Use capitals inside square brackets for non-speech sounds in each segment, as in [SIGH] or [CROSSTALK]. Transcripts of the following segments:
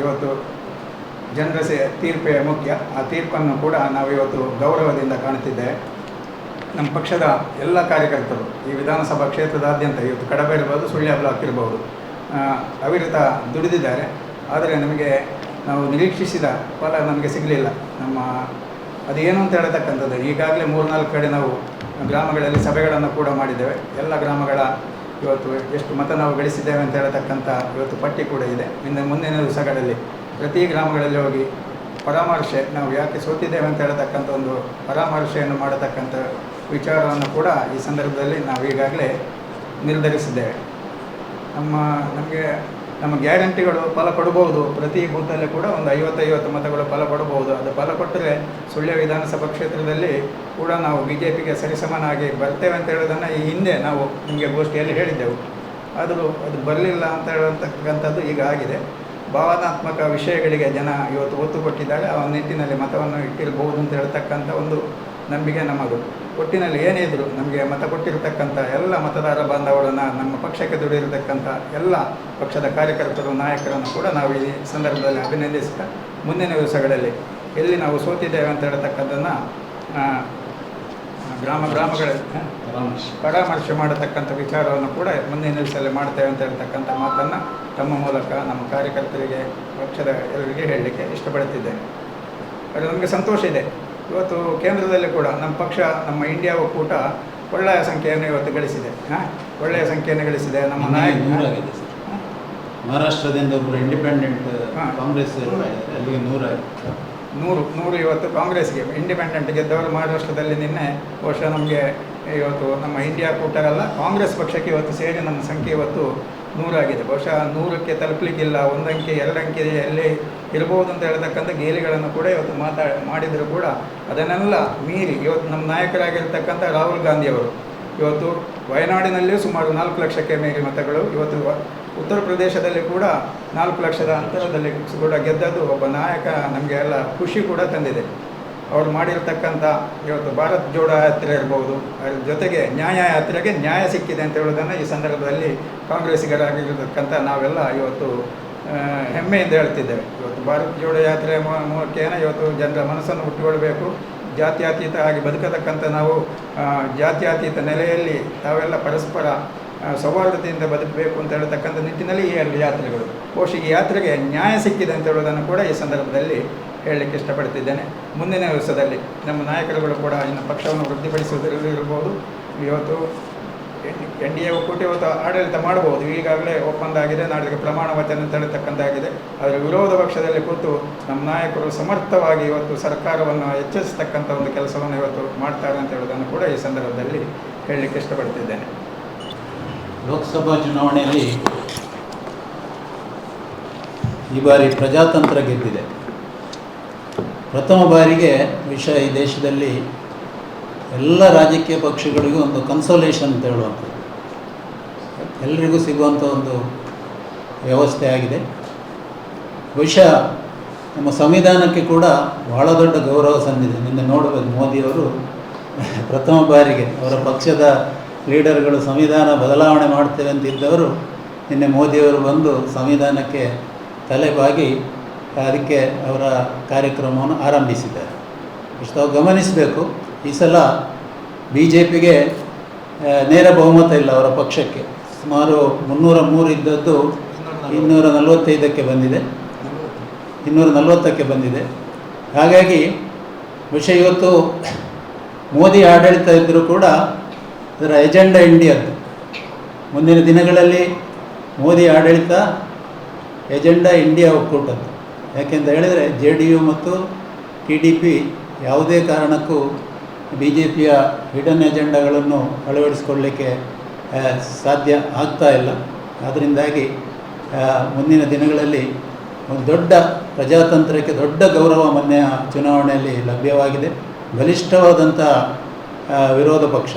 ಇವತ್ತು ಜನರ ತೀರ್ಪೇ ಮುಖ್ಯ. ಆ ತೀರ್ಪನ್ನು ಕೂಡ ನಾವು ಇವತ್ತು ಗೌರವದಿಂದ ಕಾಣುತ್ತಿದ್ದೇವೆ ನಮ್ಮ ಪಕ್ಷದ ಎಲ್ಲ ಕಾರ್ಯಕರ್ತರು ಈ ವಿಧಾನಸಭಾ ಕ್ಷೇತ್ರದಾದ್ಯಂತ ಇವತ್ತು ಕಡಬ ಇರ್ಬೋದು, ಸುಳ್ಯ ಬ್ಲಾಕ್ ಇರ್ಬೋದು ಅವಿರತ ದುಡಿದಿದ್ದಾರೆ. ಆದರೆ ನಮಗೆ ನಾವು ನಿರೀಕ್ಷಿಸಿದ ಫಲ ನಮಗೆ ಸಿಗಲಿಲ್ಲ. ನಮ್ಮ ಅದು ಏನು ಅಂತ ಹೇಳತಕ್ಕಂಥದ್ದು, ಈಗಾಗಲೇ ಮೂರ್ನಾಲ್ಕು ಕಡೆ ನಾವು ಗ್ರಾಮಗಳಲ್ಲಿ ಸಭೆಗಳನ್ನು ಕೂಡ ಮಾಡಿದ್ದೇವೆ. ಎಲ್ಲ ಗ್ರಾಮಗಳ ಇವತ್ತು ಎಷ್ಟು ಮತ ನಾವು ಗಳಿಸಿದ್ದೇವೆ ಅಂತ ಹೇಳತಕ್ಕಂಥ ಇವತ್ತು ಪಟ್ಟಿ ಕೂಡ ಇದೆ. ಇನ್ನು ಮುಂದಿನ ದಿವಸಗಳಲ್ಲಿ ಪ್ರತಿ ಗ್ರಾಮಗಳಲ್ಲಿ ಹೋಗಿ ಪರಾಮರ್ಶೆ ನಾವು ಯಾಕೆ ಸೋತಿದ್ದೇವೆ ಅಂತ ಹೇಳತಕ್ಕಂಥ ಒಂದು ಪರಾಮರ್ಶೆಯನ್ನು ಮಾಡತಕ್ಕಂಥ ವಿಚಾರವನ್ನು ಕೂಡ ಈ ಸಂದರ್ಭದಲ್ಲಿ ನಾವು ಈಗಾಗಲೇ ನಿರ್ಧರಿಸಿದ್ದೇವೆ. ನಮ್ಮ, ನಮಗೆ ನಮ್ಮ ಗ್ಯಾರಂಟಿಗಳು ಫಲ ಕೊಡಬಹುದು. ಪ್ರತಿ ಬೂತಲ್ಲಿ ಕೂಡ ಒಂದು ಐವತ್ತೈವತ್ತು ಮತಗಳು ಫಲ ಕೊಡಬಹುದು. ಅದು ಫಲ ಕೊಟ್ಟರೆ ಸುಳ್ಯ ವಿಧಾನಸಭಾ ಕ್ಷೇತ್ರದಲ್ಲಿ ಕೂಡ ನಾವು ಬಿ ಜೆ ಪಿಗೆ ಸರಿಸಮನಾಗಿ ಬರ್ತೇವೆ ಅಂತ ಹೇಳೋದನ್ನು ಈ ಹಿಂದೆ ನಾವು ನಿಮಗೆ ಗೋಷ್ಠಿಯಲ್ಲಿ ಹೇಳಿದ್ದೆವು. ಆದರೂ ಅದು ಬರಲಿಲ್ಲ ಅಂತ ಹೇಳತಕ್ಕಂಥದ್ದು ಈಗ ಆಗಿದೆ. ಭಾವನಾತ್ಮಕ ವಿಷಯಗಳಿಗೆ ಜನ ಇವತ್ತು ಒತ್ತು ಕೊಟ್ಟಿದ್ದಾರೆ. ಆ ನಿಟ್ಟಿನಲ್ಲಿ ಮತವನ್ನು ಇಟ್ಟಿರಬಹುದು ಅಂತ ಹೇಳ್ತಕ್ಕಂಥ ಒಂದು ನಂಬಿಕೆ ನಮ್ಮದು ಒಟ್ಟಿನಲ್ಲಿ ಏನೇ ಇದ್ದರೂ ನಮಗೆ ಮತ ಕೊಟ್ಟಿರತಕ್ಕಂಥ ಎಲ್ಲ ಮತದಾರ ಬಾಂಧವರನ್ನು ನಮ್ಮ ಪಕ್ಷಕ್ಕೆ ದುಡಿರತಕ್ಕಂಥ ಎಲ್ಲ ಪಕ್ಷದ ಕಾರ್ಯಕರ್ತರು, ನಾಯಕರನ್ನು ಕೂಡ ನಾವು ಈ ಸಂದರ್ಭದಲ್ಲಿ ಅಭಿನಂದಿಸ್ತಾ ಮುಂದಿನ ದಿವಸಗಳಲ್ಲಿ ಎಲ್ಲಿ ನಾವು ಸೋತಿದ್ದೇವೆ ಅಂತ ಹೇಳ್ತಕ್ಕಂಥದ್ದನ್ನು ಗ್ರಾಮ ಗ್ರಾಮಗಳ ಪರಾಮರ್ಶೆ ಮಾಡತಕ್ಕಂಥ ವಿಚಾರವನ್ನು ಕೂಡ ಮುಂದಿನ ದಿವಸದಲ್ಲಿ ಮಾಡ್ತೇವೆ ಅಂತ ಹೇಳ್ತಕ್ಕಂಥ ಮಾತನ್ನು ತಮ್ಮ ಮೂಲಕ ನಮ್ಮ ಕಾರ್ಯಕರ್ತರಿಗೆ, ಪಕ್ಷದ ಎಲ್ಲರಿಗೆ ಹೇಳಲಿಕ್ಕೆ ಇಷ್ಟಪಡುತ್ತಿದ್ದೇನೆ. ಅದು ನಮಗೆ ಸಂತೋಷ ಇದೆ. ಇವತ್ತು ಕೇಂದ್ರದಲ್ಲಿ ಕೂಡ ನಮ್ಮ ಪಕ್ಷ ನಮ್ಮ ಇಂಡಿಯಾ ಒಕ್ಕೂಟ ಒಳ್ಳೆಯ ಸಂಖ್ಯೆಯನ್ನು ಇವತ್ತು ಗಳಿಸಿದೆ. ಹಾಂ ಒಳ್ಳೆಯ ಸಂಖ್ಯೆಯನ್ನು ಗಳಿಸಿದೆ. ನಮ್ಮ ನಾಯಕ ನೂರಾಗಿದೆ ಸರ್. ಮಹಾರಾಷ್ಟ್ರದಿಂದ ಒಬ್ಬರು ಇಂಡಿಪೆಂಡೆಂಟ್ ಹಾ. ಕಾಂಗ್ರೆಸ್. ಅಲ್ಲಿಗೆ ನೂರಾಗಿದೆ ನೂರು ನೂರು ಇವತ್ತು ಕಾಂಗ್ರೆಸ್ಗೆ ಇಂಡಿಪೆಂಡೆಂಟ್ ಗೆದ್ದವರು ಮಹಾರಾಷ್ಟ್ರದಲ್ಲಿ ನಿನ್ನೆ ಬಹುಶಃ ನಮಗೆ ಇವತ್ತು ನಮ್ಮ ಇಂಡಿಯಾ ಕೂಟರಲ್ಲ ಕಾಂಗ್ರೆಸ್ ಪಕ್ಷಕ್ಕೆ ಇವತ್ತು ಸೇರಿ ನಮ್ಮ ಸಂಖ್ಯೆ ಇವತ್ತು ನೂರಾಗಿದೆ. ಬಹುಶಃ ನೂರಕ್ಕೆ ತಲುಪಲಿಕ್ಕಿಲ್ಲ, ಒಂದಂಕೆ ಅಂಕೆ ಎರಡು ಇರಬಹುದು ಅಂತ ಹೇಳ್ತಕ್ಕಂಥ ಗೇಲಿಗಳನ್ನು ಕೂಡ ಇವತ್ತು ಮಾತಾ, ಮಾಡಿದರೂ ಕೂಡ. ಅದನ್ನೆಲ್ಲ ಮೀರಿ ಇವತ್ತು ನಮ್ಮ ನಾಯಕರಾಗಿರ್ತಕ್ಕಂಥ ರಾಹುಲ್ ಗಾಂಧಿಯವರು ಇವತ್ತು ವಯನಾಡಿನಲ್ಲಿಯೂ ಸುಮಾರು ನಾಲ್ಕು ಲಕ್ಷಕ್ಕೆ ಮೀರಿ ಮತಗಳು. ಇವತ್ತು ಉತ್ತರ ಪ್ರದೇಶದಲ್ಲಿ ಕೂಡ ನಾಲ್ಕು ಲಕ್ಷದ ಅಂತರದಲ್ಲಿ ಕೂಡ ಗೆದ್ದದ್ದು ಒಬ್ಬ ನಾಯಕ. ನಮಗೆ ಎಲ್ಲ ಖುಷಿ ಕೂಡ ತಂದಿದೆ. ಅವರು ಮಾಡಿರ್ತಕ್ಕಂಥ ಇವತ್ತು ಭಾರತ್ ಜೋಡೋ ಯಾತ್ರೆ ಇರ್ಬೋದು, ಅದ್ರ ಜೊತೆಗೆ ನ್ಯಾಯ ಯಾತ್ರೆಗೆ ನ್ಯಾಯ ಸಿಕ್ಕಿದೆ ಅಂತ ಹೇಳೋದನ್ನು ಈ ಸಂದರ್ಭದಲ್ಲಿ ಕಾಂಗ್ರೆಸ್ಸಿಗರಾಗಿರತಕ್ಕಂಥ ನಾವೆಲ್ಲ ಇವತ್ತು ಹೆಮ್ಮೆಯಿಂದ ಹೇಳ್ತಿದ್ದೇವೆ. ಇವತ್ತು ಭಾರತ್ ಜೋಡೋ ಯಾತ್ರೆ ಮೂಲಕೇನ ಇವತ್ತು ಜನರ ಮನಸ್ಸನ್ನು ಹುಟ್ಟಿಕೊಳ್ಬೇಕು ಜಾತ್ಯಾತೀತ ಆಗಿ ಬದುಕತಕ್ಕಂಥ ನಾವು ಜಾತ್ಯಾತೀತ ನೆಲೆಯಲ್ಲಿ ತಾವೆಲ್ಲ ಪರಸ್ಪರ ಸೌಹಾರ್ದತೆಯಿಂದ ಬದುಕಬೇಕು ಅಂತ ಹೇಳ್ತಕ್ಕಂಥ ನಿಟ್ಟಿನಲ್ಲಿ ಈ ಎರಡು ಯಾತ್ರೆಗಳು. ಬಹುಶಃ ಈ ಯಾತ್ರೆಗೆ ನ್ಯಾಯ ಸಿಕ್ಕಿದೆ ಅಂತ ಹೇಳೋದನ್ನು ಕೂಡ ಈ ಸಂದರ್ಭದಲ್ಲಿ ಹೇಳಲಿಕ್ಕೆ ಇಷ್ಟಪಡ್ತಿದ್ದೇನೆ. ಮುಂದಿನ ದಿವಸದಲ್ಲಿ ನಮ್ಮ ನಾಯಕರುಗಳು ಕೂಡ ಇನ್ನು ಪಕ್ಷವನ್ನು ವೃದ್ಧಿಪಡಿಸುವುದರಲ್ಲಿ ಇರ್ಬೋದು. ಇವತ್ತು ಎನ್ ಡಿ ಎ ಒಕ್ಕೂಟ ಇವತ್ತು ಆಡಳಿತ ಮಾಡಬಹುದು. ಈಗಾಗಲೇ ಒಪ್ಪಂದ ಆಗಿದೆ. ನಾಡಿಗೆ ಪ್ರಮಾಣ ವಚನ ಅಂತ ಆದರೆ ವಿರೋಧ ಪಕ್ಷದಲ್ಲಿ ಕೂತು ನಮ್ಮ ನಾಯಕರು ಸಮರ್ಥವಾಗಿ ಇವತ್ತು ಸರ್ಕಾರವನ್ನು ಹೆಚ್ಚಿಸತಕ್ಕಂಥ ಒಂದು ಕೆಲಸವನ್ನು ಇವತ್ತು ಮಾಡ್ತಾರೆ ಅಂತ ಹೇಳೋದನ್ನು ಕೂಡ ಈ ಸಂದರ್ಭದಲ್ಲಿ ಹೇಳಲಿಕ್ಕೆ ಇಷ್ಟಪಡ್ತಿದ್ದೇನೆ. ಲೋಕಸಭಾ ಚುನಾವಣೆಯಲ್ಲಿ ಈ ಬಾರಿ ಪ್ರಜಾತಂತ್ರ ಗೆದ್ದಿದೆ. ಪ್ರಥಮ ಬಾರಿಗೆ ವಿಷಯ ಈ ದೇಶದಲ್ಲಿ ಎಲ್ಲ ರಾಜಕೀಯ ಪಕ್ಷಗಳಿಗೂ ಒಂದು ಕನ್ಸೋಲೇಷನ್ ಅಂತ ಹೇಳುವಂಥದ್ದು. ಎಲ್ರಿಗೂ ಸಿಗುವಂಥ ಒಂದು ವ್ಯವಸ್ಥೆ ಆಗಿದೆ. ಬಹುಶಃ ನಮ್ಮ ಸಂವಿಧಾನಕ್ಕೆ ಕೂಡ ಬಹಳ ದೊಡ್ಡ ಗೌರವ ಸಂದಿದೆ. ನಿನ್ನೆ ನೋಡಬೇಕು ಮೋದಿಯವರು ಪ್ರಥಮ ಬಾರಿಗೆ ಅವರ ಪಕ್ಷದ ಲೀಡರ್ಗಳು ಸಂವಿಧಾನ ಬದಲಾವಣೆ ಮಾಡ್ತೇವೆ ಅಂತಿದ್ದವರು ನಿನ್ನೆ ಮೋದಿಯವರು ಬಂದು ಸಂವಿಧಾನಕ್ಕೆ ತಲೆಬಾಗಿ ಅದಕ್ಕೆ ಅವರ ಕಾರ್ಯಕ್ರಮವನ್ನು ಆರಂಭಿಸಿದ್ದಾರೆ. ಇಷ್ಟು ಗಮನಿಸಬೇಕು, ಈ ಸಲ ಬಿ ಜೆ ಪಿಗೆ ನೇರ ಬಹುಮತ ಇಲ್ಲ ಅವರ ಪಕ್ಷಕ್ಕೆ. ಸುಮಾರು ಮುನ್ನೂರ ಮೂರು ಇದ್ದದ್ದು ಇನ್ನೂರ ನಲವತ್ತೈದಕ್ಕೆ ಬಂದಿದೆ. ಇನ್ನೂರ ನಲವತ್ತಕ್ಕೆ ಬಂದಿದೆ. ಹಾಗಾಗಿ, ವಿಷಯ ಇವತ್ತು ಮೋದಿ ಆಡಳಿತ ಇದ್ದರೂ ಕೂಡ ಅದರ ಎಜೆಂಡಾ ಇಂಡಿಯಾದ್ದು. ಮುಂದಿನ ದಿನಗಳಲ್ಲಿ ಮೋದಿ ಆಡಳಿತ ಎಜೆಂಡಾ ಇಂಡಿಯಾ ಒಕ್ಕೂಟದ್ದು. ಯಾಕೆಂತ ಹೇಳಿದರೆ ಜೆ ಡಿ ಯು ಮತ್ತು ಟಿ ಡಿ ಪಿ ಯಾವುದೇ ಕಾರಣಕ್ಕೂ ಬಿ ಜೆ ಪಿಯ ಹಿಡನ್ ಎಜೆಂಡಾಗಳನ್ನು ಅಳವಡಿಸಿಕೊಳ್ಳಲಿಕ್ಕೆ ಸಾಧ್ಯ ಆಗ್ತಾ ಇಲ್ಲ. ಅದರಿಂದಾಗಿ ಮುಂದಿನ ದಿನಗಳಲ್ಲಿ ಒಂದು ದೊಡ್ಡ ಪ್ರಜಾತಂತ್ರಕ್ಕೆ ದೊಡ್ಡ ಗೌರವ ಮೊನ್ನೆ ಚುನಾವಣೆಯಲ್ಲಿ ಲಭ್ಯವಾಗಿದೆ. ಬಲಿಷ್ಠವಾದಂಥ ವಿರೋಧ ಪಕ್ಷ.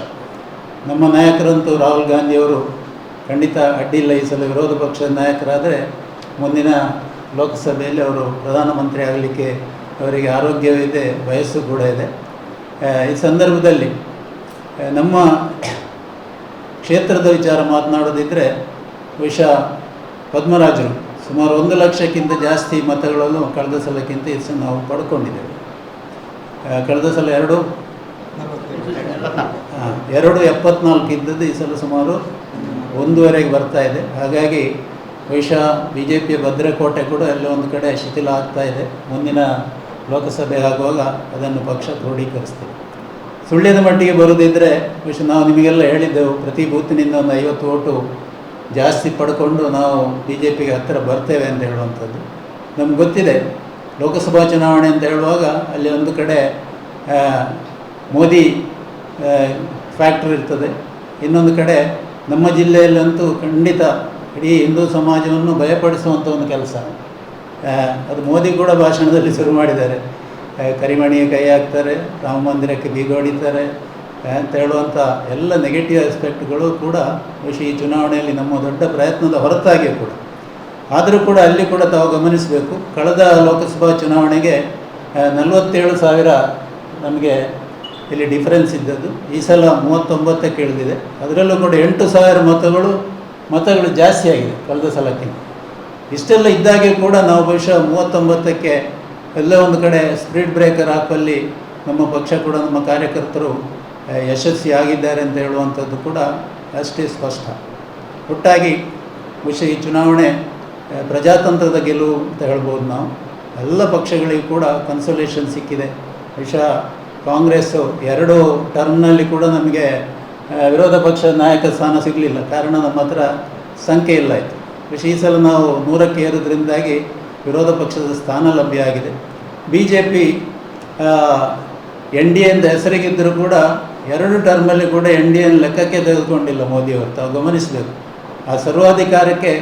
ನಮ್ಮ ನಾಯಕರಂತೂ ರಾಹುಲ್ ಗಾಂಧಿಯವರು ಖಂಡಿತ ಅಡ್ಡಿಲ್ಲ ಈ ಸಲ ವಿರೋಧ ಪಕ್ಷದ ನಾಯಕರಾದರೆ ಮುಂದಿನ ಲೋಕಸಭೆಯಲ್ಲಿ ಅವರು ಪ್ರಧಾನಮಂತ್ರಿ ಆಗಲಿಕ್ಕೆ ಅವರಿಗೆ ಆರೋಗ್ಯವಿದೆ, ವಯಸ್ಸು ಕೂಡ ಇದೆ. ಈ ಸಂದರ್ಭದಲ್ಲಿ ನಮ್ಮ ಕ್ಷೇತ್ರದ ವಿಚಾರ ಮಾತನಾಡೋದಿದ್ದರೆ ವಿಷ ಪದ್ಮರಾಜರು ಸುಮಾರು ಒಂದು ಲಕ್ಷಕ್ಕಿಂತ ಜಾಸ್ತಿ ಮತಗಳನ್ನು ಕಳೆದ ಸಲಕ್ಕಿಂತ ಸಲ ನಾವು ಪಡ್ಕೊಂಡಿದ್ದೇವೆ. ಕಳೆದ ಸಲ ಎರಡು ಎರಡು ಎಪ್ಪತ್ನಾಲ್ಕು ಇದ್ದದ್ದು ಈ ಸಲ ಸುಮಾರು ಒಂದೂವರೆಗೆ ಬರ್ತಾ ಇದೆ. ಹಾಗಾಗಿ ಬಹುಶಃ ಬಿ ಜೆ ಪಿಯ ಭದ್ರಕೋಟೆ ಕೂಡ ಎಲ್ಲೋ ಒಂದು ಕಡೆ ಶಿಥಿಲ ಆಗ್ತಾ ಇದೆ. ಮುಂದಿನ ಲೋಕಸಭೆ ಆಗುವಾಗ ಅದನ್ನು ಪಕ್ಷ ಕ್ರೋಢೀಕರಿಸ್ತೀವಿ ಸುಳ್ಳ್ಯದ ಮಟ್ಟಿಗೆ ಬರೋದಿದ್ದರೆ ಬಹುಶಃ ನಾವು ನಿಮಗೆಲ್ಲ ಹೇಳಿದ್ದೆವು, ಪ್ರತಿ ಬೂತಿನಿಂದ ಒಂದು ಐವತ್ತು ಓಟು ಜಾಸ್ತಿ ಪಡ್ಕೊಂಡು ನಾವು ಬಿ ಜೆ ಪಿಗೆ ಹತ್ತಿರ ಬರ್ತೇವೆ ಅಂತ ಹೇಳುವಂಥದ್ದು. ನಮ್ಗೆ ಗೊತ್ತಿದೆ, ಲೋಕಸಭಾ ಚುನಾವಣೆ ಅಂತ ಹೇಳುವಾಗ ಅಲ್ಲಿ ಒಂದು ಕಡೆ ಮೋದಿ ಫ್ಯಾಕ್ಟ್ರಿ ಇರ್ತದೆ. ಇನ್ನೊಂದು ಕಡೆ ನಮ್ಮ ಜಿಲ್ಲೆಯಲ್ಲಂತೂ ಖಂಡಿತ ಇಡೀ ಹಿಂದೂ ಸಮಾಜವನ್ನು ಭಯಪಡಿಸುವಂಥ ಒಂದು ಕೆಲಸ. ಅದು ಮೋದಿ ಕೂಡ ಭಾಷಣದಲ್ಲಿ ಶುರು ಮಾಡಿದ್ದಾರೆ. ಕರಿಮಣಿಗೆ ಕೈ ಹಾಕ್ತಾರೆ, ರಾಮ ಮಂದಿರಕ್ಕೆ ಬೀಗ ಹೊಡಿತಾರೆ ಅಂತ ಹೇಳುವಂಥ ಎಲ್ಲ ನೆಗೆಟಿವ್ ಆಸ್ಪೆಕ್ಟ್ಗಳು ಕೂಡ ಬಹುಶಃ ಈ ಚುನಾವಣೆಯಲ್ಲಿ ನಮ್ಮ ದೊಡ್ಡ ಪ್ರಯತ್ನದ ಹೊರತಾಗಿ ಕೂಡ. ಆದರೂ ಕೂಡ ಅಲ್ಲಿ ಕೂಡ ತಾವು ಗಮನಿಸಬೇಕು. ಕಳೆದ ಲೋಕಸಭಾ ಚುನಾವಣೆಗೆ ನಲವತ್ತೇಳು ಸಾವಿರ ನಮಗೆ ಇಲ್ಲಿ ಡಿಫರೆನ್ಸ್ ಇದ್ದದ್ದು. ಈ ಸಲ ಮೂವತ್ತೊಂಬತ್ತಕ್ಕೆ ಇಳಿದಿದೆ. ಅದರಲ್ಲೂ ಕೂಡ ಎಂಟು ಸಾವಿರ ಮತಗಳು ಮತಗಳು ಜಾಸ್ತಿ ಆಗಿದೆ ಕಳೆದ ಸಲಕ್ಕೆ. ಇಷ್ಟೆಲ್ಲ ಇದ್ದಾಗೆ ಕೂಡ ನಾವು ಬಹುಶಃ ಮೂವತ್ತೊಂಬತ್ತಕ್ಕೆ ಎಲ್ಲ ಒಂದು ಕಡೆ ಸ್ಪೀಡ್ ಬ್ರೇಕರ್ ಆ್ಯಪಲ್ಲಿ ನಮ್ಮ ಪಕ್ಷ ಕೂಡ ನಮ್ಮ ಕಾರ್ಯಕರ್ತರು ಯಶಸ್ವಿ ಆಗಿದ್ದಾರೆ ಅಂತ ಹೇಳುವಂಥದ್ದು ಕೂಡ ಅಷ್ಟೇ ಸ್ಪಷ್ಟ. ಒಟ್ಟಾಗಿ ಬಹುಶಃ ಈ ಚುನಾವಣೆ ಪ್ರಜಾತಂತ್ರದ ಗೆಲುವು ಅಂತ ಹೇಳ್ಬೋದು ನಾವು. ಎಲ್ಲ ಪಕ್ಷಗಳಿಗೂ ಕೂಡ ಕನ್ಸೋಲೇಷನ್ ಸಿಕ್ಕಿದೆ. ಬಹುಶಃ ಕಾಂಗ್ರೆಸ್ಸು ಎರಡು ಟರ್ಮ್ನಲ್ಲಿ ಕೂಡ ನಮಗೆ ವಿರೋಧ ಪಕ್ಷ ನಾಯಕ ಸ್ಥಾನ ಸಿಗಲಿಲ್ಲ. ಕಾರಣ ನಮ್ಮ ಹತ್ರ ಸಂಖ್ಯೆ ಇಲ್ಲ ಆಯಿತು ಈ ಸಲ ನಾವು ನೂರಕ್ಕೆ ಏರೋದ್ರಿಂದಾಗಿ ವಿರೋಧ ಪಕ್ಷದ ಸ್ಥಾನ ಲಭ್ಯ ಆಗಿದೆ. B J P N D ಎಂದ ಹೆಸರಿಗಿದ್ದರೂ ಕೂಡ ಎರಡು ಟರ್ಮಲ್ಲಿ ಕೂಡ ಎನ್ ಡಿ ಎನ್ ಲೆಕ್ಕಕ್ಕೆ ತೆಗೆದುಕೊಂಡಿಲ್ಲ ಮೋದಿಯವರು ತಾವು ಗಮನಿಸಬೇಕು ಆ ಸರ್ವಾಧಿಕಾರಕ್ಕೆ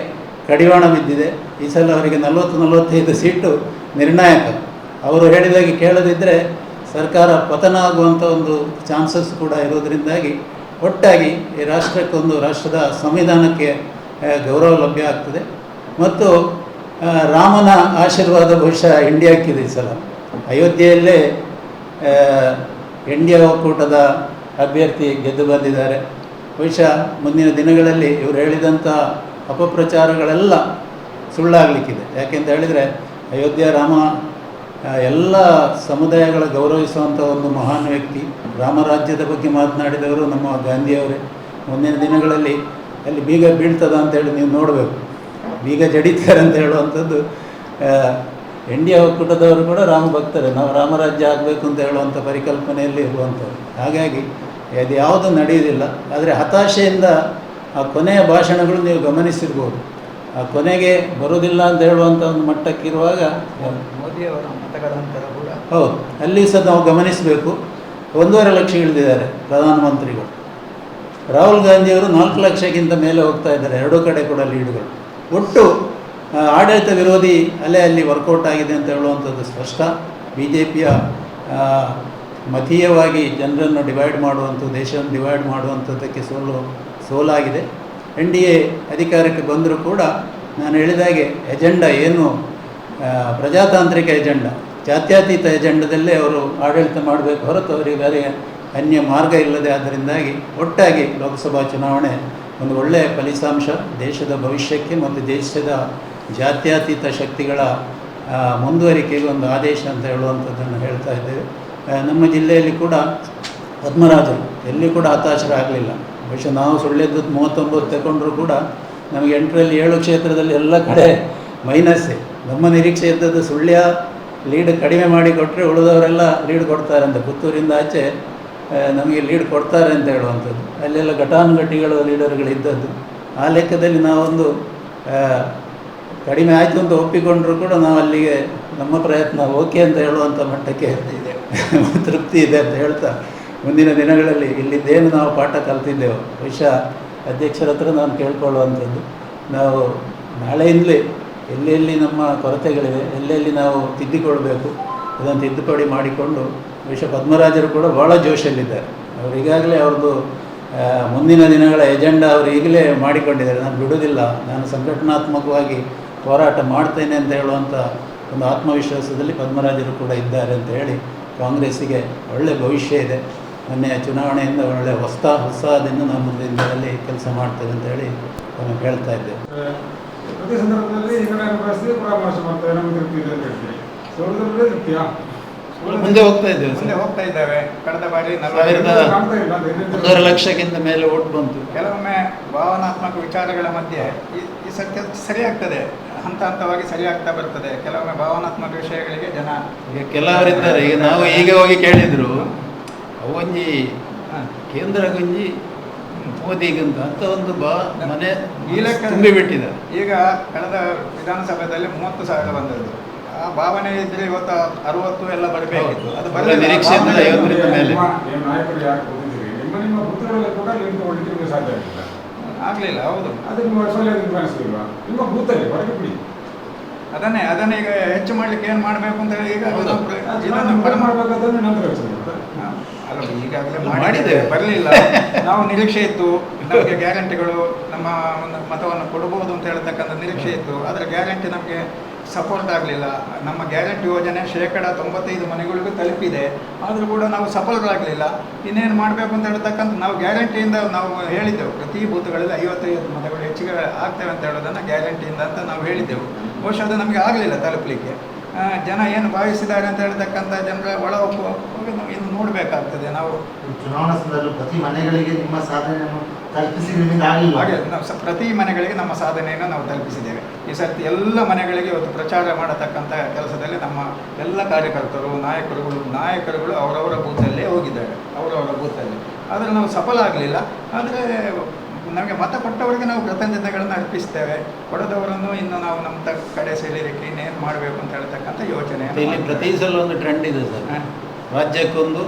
ಕಡಿವಾಣ ಬಿದ್ದಿದೆ. ಈ ಸಲ ಅವರಿಗೆ ನಲವತ್ತು, ನಲವತ್ತೈದು ಸೀಟು ನಿರ್ಣಾಯಕ. ಅವರು ಹೇಳಿದಾಗೆ ಕೇಳದಿದ್ದರೆ ಸರ್ಕಾರ ಪತನ ಆಗುವಂಥ ಒಂದು ಚಾನ್ಸಸ್ ಕೂಡ ಇರೋದರಿಂದಾಗಿ ಒಟ್ಟಾಗಿ ಈ ರಾಷ್ಟ್ರಕ್ಕೊಂದು ರಾಷ್ಟ್ರದ ಸಂವಿಧಾನಕ್ಕೆ ಗೌರವ ಲಭ್ಯ ಆಗ್ತದೆ. ಮತ್ತು ರಾಮನ ಆಶೀರ್ವಾದ ಬಹುಶಃ ಇಂಡಿಯಾಕ್ಕಿದೆ ಈ ಸಲ. ಅಯೋಧ್ಯೆಯಲ್ಲೇ ಇಂಡಿಯಾ ಒಕ್ಕೂಟದ ಅಭ್ಯರ್ಥಿ ಗೆದ್ದು ಬಂದಿದ್ದಾರೆ. ಬಹುಶಃ ಮುಂದಿನ ದಿನಗಳಲ್ಲಿ ಇವರು ಹೇಳಿದಂಥ ಅಪಪ್ರಚಾರಗಳೆಲ್ಲ ಸುಳ್ಳಾಗಲಿಕ್ಕಿದೆ. ಯಾಕೆಂತ ಹೇಳಿದರೆ, ಅಯೋಧ್ಯೆ ರಾಮ ಎಲ್ಲ ಸಮುದಾಯಗಳ ಗೌರವಿಸುವಂಥ ಒಂದು ಮಹಾನ್ ವ್ಯಕ್ತಿ, ರಾಮರಾಜ್ಯದ ಬಗ್ಗೆ ಮಾತನಾಡಿದವರು ನಮ್ಮ ಗಾಂಧಿಯವರೇ. ಮುಂದಿನ ದಿನಗಳಲ್ಲಿ ಅಲ್ಲಿ ಬೀಗ ಬೀಳ್ತದ ಅಂತೇಳಿ ನೀವು ನೋಡಬೇಕು. ಬೀಗ ಜಡಿತಾರೆ ಅಂತ ಹೇಳುವಂಥದ್ದು ಇಂಡಿಯಾ ಒಕ್ಕೂಟದವರು ಕೂಡ ರಾಮ ಭಕ್ತರು. ನಾವು ರಾಮರಾಜ್ಯ ಆಗಬೇಕು ಅಂತ ಹೇಳುವಂಥ ಪರಿಕಲ್ಪನೆಯಲ್ಲಿ ಇರುವಂಥವ್ರು. ಹಾಗಾಗಿ ಅದು ಯಾವುದೂ ನಡೆಯುವುದಿಲ್ಲ. ಆದರೆ ಹತಾಶೆಯಿಂದ ಆ ಕೊನೆಯ ಭಾಷಣಗಳು ನೀವು ಗಮನಿಸಿರ್ಬೋದು. ಕೊನೆಗೆ ಬರೋದಿಲ್ಲ ಅಂತ ಹೇಳುವಂಥ ಒಂದು ಮಟ್ಟಕ್ಕಿರುವಾಗ ಮೋದಿಯವರ ಮತಗಳ ನಂತರ ಕೂಡ. ಹೌದು ಅಲ್ಲಿ ಸಹ ನಾವು ಗಮನಿಸಬೇಕು. ಒಂದೂವರೆ ಲಕ್ಷ ಇಳಿದಿದ್ದಾರೆ ಪ್ರಧಾನಮಂತ್ರಿಗಳು. ರಾಹುಲ್ ಗಾಂಧಿಯವರು ನಾಲ್ಕು ಲಕ್ಷಕ್ಕಿಂತ ಮೇಲೆ ಹೋಗ್ತಾ ಇದ್ದಾರೆ ಎರಡೂ ಕಡೆ ಕೂಡ ಲೀಡ್ಗಳು. ಒಟ್ಟು ಆಡಳಿತ ವಿರೋಧಿ ಅಲೆ ಅಲ್ಲಿ ವರ್ಕೌಟ್ ಆಗಿದೆ ಅಂತ ಹೇಳುವಂಥದ್ದು ಸ್ಪಷ್ಟ. ಬಿ ಜೆ ಪಿಯ ಮತೀಯವಾಗಿ ಜನರನ್ನು ಡಿವೈಡ್ ಮಾಡುವಂಥದ್ದು ದೇಶವನ್ನು ಡಿವೈಡ್ ಮಾಡುವಂಥದ್ದಕ್ಕೆ ಸೋಲು ಸೋಲಾಗಿದೆ. ಎನ್ ಡಿ ಎ ಅಧಿಕಾರಕ್ಕೆ ಬಂದರೂ ಕೂಡ ನಾನು ಹೇಳಿದಾಗೆ ಎಜೆಂಡ ಏನು ಪ್ರಜಾತಾಂತ್ರಿಕ ಎಜೆಂಡ, ಜಾತ್ಯತೀತ ಎಜೆಂಡದಲ್ಲೇ ಅವರು ಆಡಳಿತ ಮಾಡಬೇಕು ಹೊರತು ಅವರಿಗೆ ಬೇರೆ ಅನ್ಯ ಮಾರ್ಗ ಇಲ್ಲದೆ ಆದ್ದರಿಂದಾಗಿ ಒಟ್ಟಾಗಿ ಲೋಕಸಭಾ ಚುನಾವಣೆ ಒಂದು ಒಳ್ಳೆಯ ಫಲಿತಾಂಶ ದೇಶದ ಭವಿಷ್ಯಕ್ಕೆ ಮತ್ತು ದೇಶದ ಜಾತ್ಯತೀತ ಶಕ್ತಿಗಳ ಮುಂದುವರಿಕೆಗೆ ಒಂದು ಆದೇಶ ಅಂತ ಹೇಳುವಂಥದ್ದನ್ನು ಹೇಳ್ತಾ ಇದ್ದೇವೆ. ನಮ್ಮ ಜಿಲ್ಲೆಯಲ್ಲಿ ಕೂಡ ಪದ್ಮರಾಜರು, ಎಲ್ಲಿ ಕೂಡ ಹತಾಶರಾಗಲಿಲ್ಲ. ಬಹುಶಃ ನಾವು ಸೊಳ್ಳೆದ್ದು ಮೂವತ್ತೊಂಬತ್ತು ತಗೊಂಡ್ರು ಕೂಡ ನಮಗೆ ಎಂಟರಲ್ಲಿ ಏಳು ಕ್ಷೇತ್ರದಲ್ಲಿ ಎಲ್ಲ ಕಡೆ ಮೈನಸ್ಸೇ ನಮ್ಮ ನಿರೀಕ್ಷೆ ಇದ್ದದ್ದು ಸುಳ್ಯ ಲೀಡ್ ಕಡಿಮೆ ಮಾಡಿ ಕೊಟ್ಟರೆ ಉಳಿದವರೆಲ್ಲ ಲೀಡ್ ಕೊಡ್ತಾರೆ ಅಂತ. ಪುತ್ತೂರಿಂದ ಆಚೆ ನಮಗೆ ಲೀಡ್ ಕೊಡ್ತಾರೆ ಅಂತ ಹೇಳುವಂಥದ್ದು. ಅಲ್ಲೆಲ್ಲ ಘಟಾನುಘಟಿಗಳು ಲೀಡರ್ಗಳಿದ್ದದ್ದು ಆ ಲೆಕ್ಕದಲ್ಲಿ ನಾವೊಂದು ಕಡಿಮೆ ಆಯಿತು ಅಂತ ಒಪ್ಪಿಕೊಂಡ್ರು ಕೂಡ ನಾವು ಅಲ್ಲಿಗೆ ನಮ್ಮ ಪ್ರಯತ್ನ ಓಕೆ ಅಂತ ಹೇಳುವಂಥ ಮಟ್ಟಕ್ಕೆ ಇದೆ [LAUGHS] ತೃಪ್ತಿ ಇದೆ ಅಂತ ಹೇಳ್ತಾ ಮುಂದಿನ ದಿನಗಳಲ್ಲಿ ಇಲ್ಲಿದ್ದೇನು ನಾವು ಪಾಠ ಕಲ್ತಿದ್ದೆವು, ಬಹುಶಃ ಅಧ್ಯಕ್ಷರ ಹತ್ರ ನಾನು ಕೇಳ್ಕೊಳ್ಳುವಂಥದ್ದು. ನಾವು ನಾಳೆಯಿಂದಲೇ ಎಲ್ಲೆಲ್ಲಿ ನಮ್ಮ ಕೊರತೆಗಳಿವೆ, ಎಲ್ಲೆಲ್ಲಿ ನಾವು ತಿದ್ದಿಕೊಳ್ಬೇಕು, ಅದನ್ನು ತಿದ್ದುಪಡಿ ಮಾಡಿಕೊಂಡು ವಿಷ ಪದ್ಮರಾಜರು ಕೂಡ ಭಾಳ ಜೋಶಲ್ಲಿದ್ದಾರೆ. ಅವರು ಈಗಾಗಲೇ ಅವ್ರದ್ದು ಮುಂದಿನ ದಿನಗಳ ಎಜೆಂಡಾ ಅವರು ಈಗಲೇ ಮಾಡಿಕೊಂಡಿದ್ದಾರೆ. ನಾನು ಬಿಡೋದಿಲ್ಲ ನಾನು ಸಂಘಟನಾತ್ಮಕವಾಗಿ ಹೋರಾಟ ಮಾಡ್ತೇನೆ ಅಂತ ಹೇಳುವಂಥ ಒಂದು ಆತ್ಮವಿಶ್ವಾಸದಲ್ಲಿ ಪದ್ಮರಾಜರು ಕೂಡ ಇದ್ದಾರೆ ಅಂತ ಹೇಳಿ ಕಾಂಗ್ರೆಸ್ಸಿಗೆ ಒಳ್ಳೆಯ ಭವಿಷ್ಯ ಇದೆ. ಮೊನ್ನೆಯ ಚುನಾವಣೆಯಿಂದ ಒಳ್ಳೆ ಹೊಸ ಉತ್ಸಾಹದಿಂದ ನಾವು ಮುಂದಿನ ದಿನದಲ್ಲಿ ಕೆಲಸ ಮಾಡ್ತೇವೆ ಅಂತ ಹೇಳಿ ನಾನು ಹೇಳ್ತಾ ಇದ್ದೇವೆ ಪ್ರತಿ ಸಂದರ್ಭದಲ್ಲಿ ಈ ಕಡೆ ಬಳಸ್ತೀವಿ ಪರಾಮರ್ಶೆ ಮಾಡ್ತೇವೆ ನಮಗೆ ತೃಪ್ತಿ ಇದೆ. ಅಂತ ಹೇಳ್ತೀವಿ ಸೋಲದಲ್ಲಿ ತೃಪ್ತಿಯಾ ಮುಂದೆ ಹೋಗ್ತಾ ಇದ್ದೇವೆ ಮುಂದೆ ಹೋಗ್ತಾ ಇದ್ದಾವೆ. ಕಳೆದ ಬಾರಿ ಸಾವಿರದ ಒಂದೂವರೆ ಲಕ್ಷಕ್ಕಿಂತ ಮೇಲೆ ಓಟ್ ಬಂತು. ಕೆಲವೊಮ್ಮೆ ಭಾವನಾತ್ಮಕ ವಿಚಾರಗಳ ಮಧ್ಯೆ ಈ ಸತ್ಯ ಸರಿಯಾಗ್ತದೆ ಹಂತ ಹಂತವಾಗಿ ಸರಿಯಾಗ್ತಾ ಬರ್ತದೆ. ಕೆಲವೊಮ್ಮೆ ಭಾವನಾತ್ಮಕ ವಿಷಯಗಳಿಗೆ ಜನ ಈಗ ಕೆಲವರಿದ್ದಾರೆ. ಈಗ ನಾವು ಈಗ ಹೋಗಿ ಕೇಳಿದ್ರು ಅವೊಂಜಿ ಹ, ಕೇಂದ್ರ ಗುಂಜಿ ಓದಿಗಂತ ಅಂತ ಒಂದು ಬಾ ಮನೆ ತುಂಬಿಬಿಟ್ಟಿದೆ. ಈಗ ಕಳೆದ ವಿಧಾನಸಭೆಯಲ್ಲಿ ಮೂವತ್ತು ಸಾವಿರ ಬಂದದ್ದು. ಆ ಭಾವನೆ ಇದ್ರೆ ಇವತ್ತು ಅರವತ್ತು ಎಲ್ಲ ಬರಬೇಕಿತ್ತು. ಅದು ಅವರ ನಿರೀಕ್ಷೆ ಮೇಲೆ. ಆಗ್ಲಿಲ್ಲ. ಹೌದು. ಅದು ನಿಮ್ಮ ಬೂತಲ್ಲಿ ಹೊರಗೆ ಬಿಡಿ. ಅದನ್ನೇ ಅದನ್ನ ಈಗ ಹೆಚ್ಚು ಮಾಡ್ಲಿಕ್ಕೆ ಏನ್ ಮಾಡ್ಬೇಕು ಅಂತ ಹೇಳಿ ಈಗ ಇದನ್ನು ಅಲ್ಲ ಈಗಾಗಲೇ ಮಾಡಿದ್ದೇವೆ. ಬರಲಿಲ್ಲ. [LAUGHS] ನಾವು ನಿರೀಕ್ಷೆ ಇತ್ತು. ನಮಗೆ ಗ್ಯಾರಂಟಿಗಳು ನಮ್ಮ ಒಂದು ಮತವನ್ನು ಕೊಡಬಹುದು ಅಂತ ಹೇಳ್ತಕ್ಕಂಥ ನಿರೀಕ್ಷೆ ಇತ್ತು. ಆದರೆ ಗ್ಯಾರಂಟಿ ನಮಗೆ ಸಪೋರ್ಟ್ ಆಗಲಿಲ್ಲ. ನಮ್ಮ ಗ್ಯಾರಂಟಿ ಯೋಜನೆ ಶೇಕಡ ತೊಂಬತ್ತೈದು ಮನೆಗಳಿಗೂ ತಲುಪಿದೆ. ಆದರೂ ಕೂಡ ನಾವು ಸಫಲರಾಗಲಿಲ್ಲ ಇನ್ನೇನು ಮಾಡಬೇಕು ಅಂತ ಹೇಳ್ತಕ್ಕಂಥ ನಾವು ಗ್ಯಾರಂಟಿಯಿಂದ ನಾವು ಹೇಳಿದ್ದೆವು. ಪ್ರತಿ ಬೂತ್ಗಳಲ್ಲಿ ಐವತ್ತೈದು ಮತಗಳು ಹೆಚ್ಚಿಗೆ ಆಗ್ತೇವೆ ಅಂತ ಹೇಳೋದನ್ನು ಗ್ಯಾರಂಟಿಯಿಂದ ಅಂತ ನಾವು ಹೇಳಿದ್ದೆವು. ಬಹುಶಃ ಅದು ನಮಗೆ ಆಗಲಿಲ್ಲ ತಲುಪಲಿಕ್ಕೆ. ಜನ ಏನು ಭಾವಿಸಿದ್ದಾರೆ ಅಂತ ಹೇಳ್ತಕ್ಕಂಥ ಜನರ ಒಳ ಒಪ್ಪು ಇನ್ನು ನೋಡಬೇಕಾಗ್ತದೆ ನಾವು. ಚುನಾವಣಾ ಸಂದರ್ಭದಲ್ಲಿ ಪ್ರತಿ ಮನೆಗಳಿಗೆ ನಿಮ್ಮ ಸಾಧನೆಯನ್ನು ತಲುಪಿಸಿ ನಿಮಗೆ ಆಗಲಿಲ್ಲ ಹಾಗೆ ನಾವು ಸ- ಪ್ರತಿ ಮನೆಗಳಿಗೆ ನಮ್ಮ ಸಾಧನೆಯನ್ನು ನಾವು ತಲುಪಿಸಿದ್ದೇವೆ ಈ ಸರ್ತಿ ಎಲ್ಲ ಮನೆಗಳಿಗೆ ಇವತ್ತು ಪ್ರಚಾರ ಮಾಡತಕ್ಕಂಥ ಕೆಲಸದಲ್ಲಿ ನಮ್ಮ ಎಲ್ಲ ಕಾರ್ಯಕರ್ತರು ನಾಯಕರುಗಳು ನಾಯಕರುಗಳು ಅವರವರ ಬೂತಲ್ಲೇ ಹೋಗಿದ್ದಾರೆ ಅವರವರ ಬೂತಲ್ಲಿ ಆದರೆ ನಾವು ಸಫಲ ಆಗಲಿಲ್ಲ. ಆದರೆ ನಮಗೆ ಮತ ಕೊಟ್ಟವರಿಗೆ ನಾವು ಕೃತಜ್ಞತೆಗಳನ್ನು ಅರ್ಪಿಸ್ತೇವೆ. ಕೊಡದವರನ್ನು ಇನ್ನು ನಾವು ನಮ್ಮ ತ ಕಡೆ ಸೆಳೆಯಲಿಕ್ಕೆ ಇನ್ನೇನು ಮಾಡಬೇಕು ಅಂತ ಹೇಳ್ತಕ್ಕಂಥ ಯೋಚನೆ ಇಲ್ಲಿ ಪ್ರತಿ ಸಲ ಒಂದು ಟ್ರೆಂಡ್ ಇದೆ ಸರ್. ರಾಜ್ಯಕ್ಕೊಂದು